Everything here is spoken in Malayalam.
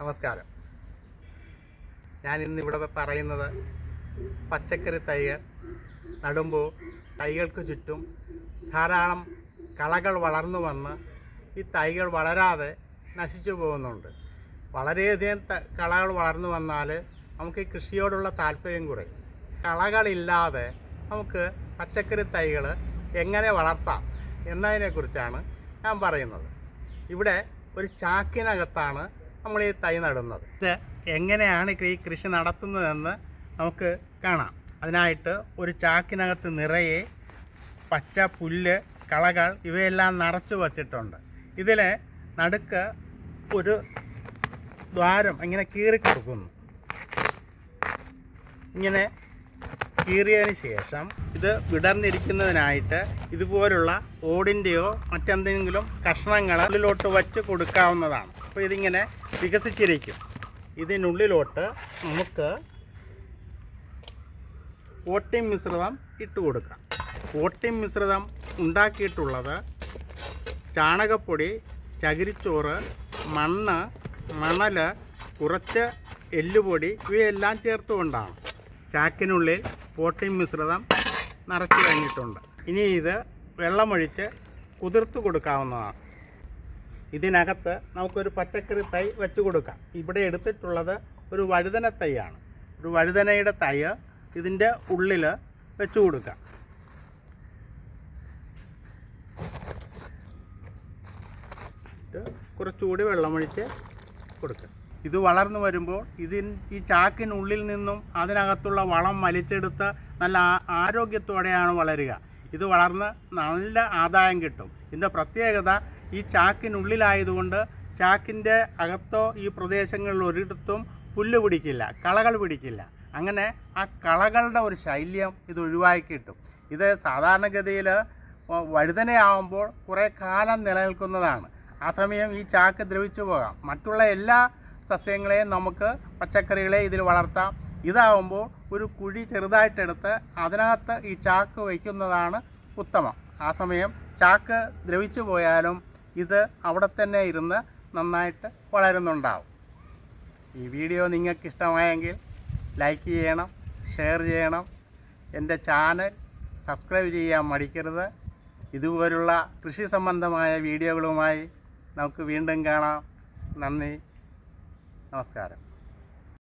നമസ്കാരം. ഞാൻ ഇന്നിവിടെ പറയുന്നത് പച്ചക്കറി തൈകൾ നടുമ്പോൾ തൈകൾക്ക് ചുറ്റും ധാരാളം കളകൾ വളർന്നു വന്ന് ഈ തൈകൾ വളരാതെ നശിച്ചു പോകുന്നുണ്ട്. വളരെയധികം കളകൾ വളർന്നു വന്നാൽ നമുക്ക് ഈ കൃഷിയോടുള്ള താല്പര്യം കുറയും. കളകളില്ലാതെ നമുക്ക് പച്ചക്കറി തൈകൾ എങ്ങനെ വളർത്താം എന്നതിനെക്കുറിച്ചാണ് ഞാൻ പറയുന്നത്. ഇവിടെ ഒരു ചാക്കിനകത്താണ് നമ്മൾ ഈ തൈ നടുന്നത്. ഇത് എങ്ങനെയാണ് ഈ കൃഷി നടത്തുന്നതെന്ന് നമുക്ക് കാണാം. അതിനായിട്ട് ഒരു ചാക്കിനകത്ത് നിറയെ പച്ച പുല്ല് കളകൾ ഇവയെല്ലാം നിറച്ചു വച്ചിട്ടുണ്ട്. ഇതിൽ നടുക്ക് ഒരു ദ്വാരം ഇങ്ങനെ കീറി കൊടുക്കുന്നു. ഇങ്ങനെ കീറിയതിന് ശേഷം ഇത് വിടർന്നിരിക്കുന്നതിനായിട്ട് ഇതുപോലുള്ള ഓടിന്റെയോ മറ്റെന്തെങ്കിലും കഷ്ണങ്ങൾ അതിലോട്ട് വച്ച് കൊടുക്കാവുന്നതാണ്. അപ്പോൾ ഇതിങ്ങനെ വികസിച്ചിരിക്കും. ഇതിനുള്ളിലോട്ട് നമുക്ക് ഓട്ടിം മിശ്രിതം ഇട്ട് കൊടുക്കാം. ഓട്ടിം മിശ്രിതം ഉണ്ടാക്കിയിട്ടുള്ളത് ചാണകപ്പൊടി ചകിരിച്ചോറ് മണ്ണ് മണൽ കുറച്ച് എല്ലുപൊടി ഇവയെല്ലാം ചേർത്തുകൊണ്ടാണ്. ചാക്കിനുള്ളിൽ പോട്ടിംഗ് മിശ്രിതം നിറച്ച് കഴിഞ്ഞിട്ടുണ്ട്. ഇനി ഇത് വെള്ളമൊഴിച്ച് കുതിർത്ത് കൊടുക്കാവുന്നതാണ്. ഇതിനകത്ത് നമുക്കൊരു പച്ചക്കറി തൈ വെച്ച് കൊടുക്കാം. ഇവിടെ എടുത്തിട്ടുള്ളത് ഒരു വഴുതന തൈയാണ്. ഒരു വഴുതനയുടെ തൈ ഇതിന്റെ ഉള്ളിൽ വെച്ച് കൊടുക്കാം. കുറച്ചുകൂടി വെള്ളമൊഴിച്ച് കൊടുക്കുക ഇത് വളർന്നു വരുമ്പോൾ ഇതിൻ ഈ ചാക്കിനുള്ളിൽ നിന്നും അതിനകത്തുള്ള വളം വലിച്ചെടുത്ത് നല്ല ആരോഗ്യത്തോടെയാണ് വളരുക. ഇത് വളർന്ന് നല്ല ആദായം കിട്ടും. ഇതിന്റെ പ്രത്യേകത ഈ ചാക്കിനുള്ളിലായതുകൊണ്ട് ചാക്കിന്റെ അകത്തോ ഈ പ്രദേശങ്ങളിൽ ഒരിടത്തും പുല്ല് പിടിക്കില്ല കളകൾ പിടിക്കില്ല. അങ്ങനെ ആ കളകളുടെ ഒരു ശല്യം ഇത് ഒഴിവാക്കി കിട്ടും. ഇത് സാധാരണഗതിയിൽ വഴുതനയാവുമ്പോൾ കുറേ കാലം നിലനിൽക്കുന്നതാണ്. ആ സമയം ഈ ചാക്ക് ദ്രവിച്ചു പോകാം. മറ്റുള്ള എല്ലാ സസ്യങ്ങളെയും നമുക്ക് പച്ചക്കറികളെ ഇതിൽ വളർത്താം. ഇതാവുമ്പോൾ ഒരു കുഴി ചെറുതായിട്ടെടുത്ത് അതിനകത്ത് ഈ ചാക്ക് വയ്ക്കുന്നതാണ് ഉത്തമം. ആ സമയം ചാക്ക് ദ്രവിച്ചു പോയാലും ഇത് അവിടെ തന്നെ ഇരുന്ന് നന്നായിട്ട് വളരുന്നുണ്ടാവും. ഈ വീഡിയോ നിങ്ങൾക്ക് ഇഷ്ടമായെങ്കിൽ ലൈക്ക് ചെയ്യണം ഷെയർ ചെയ്യണം. എന്റെ ചാനൽ സബ്സ്ക്രൈബ് ചെയ്യാൻ മടിക്കരുത്. ഇതുപോലുള്ള കൃഷി സംബന്ധമായ വീഡിയോകളുമായി നമുക്ക് വീണ്ടും കാണാം. നന്ദി. നമസ്കാരം.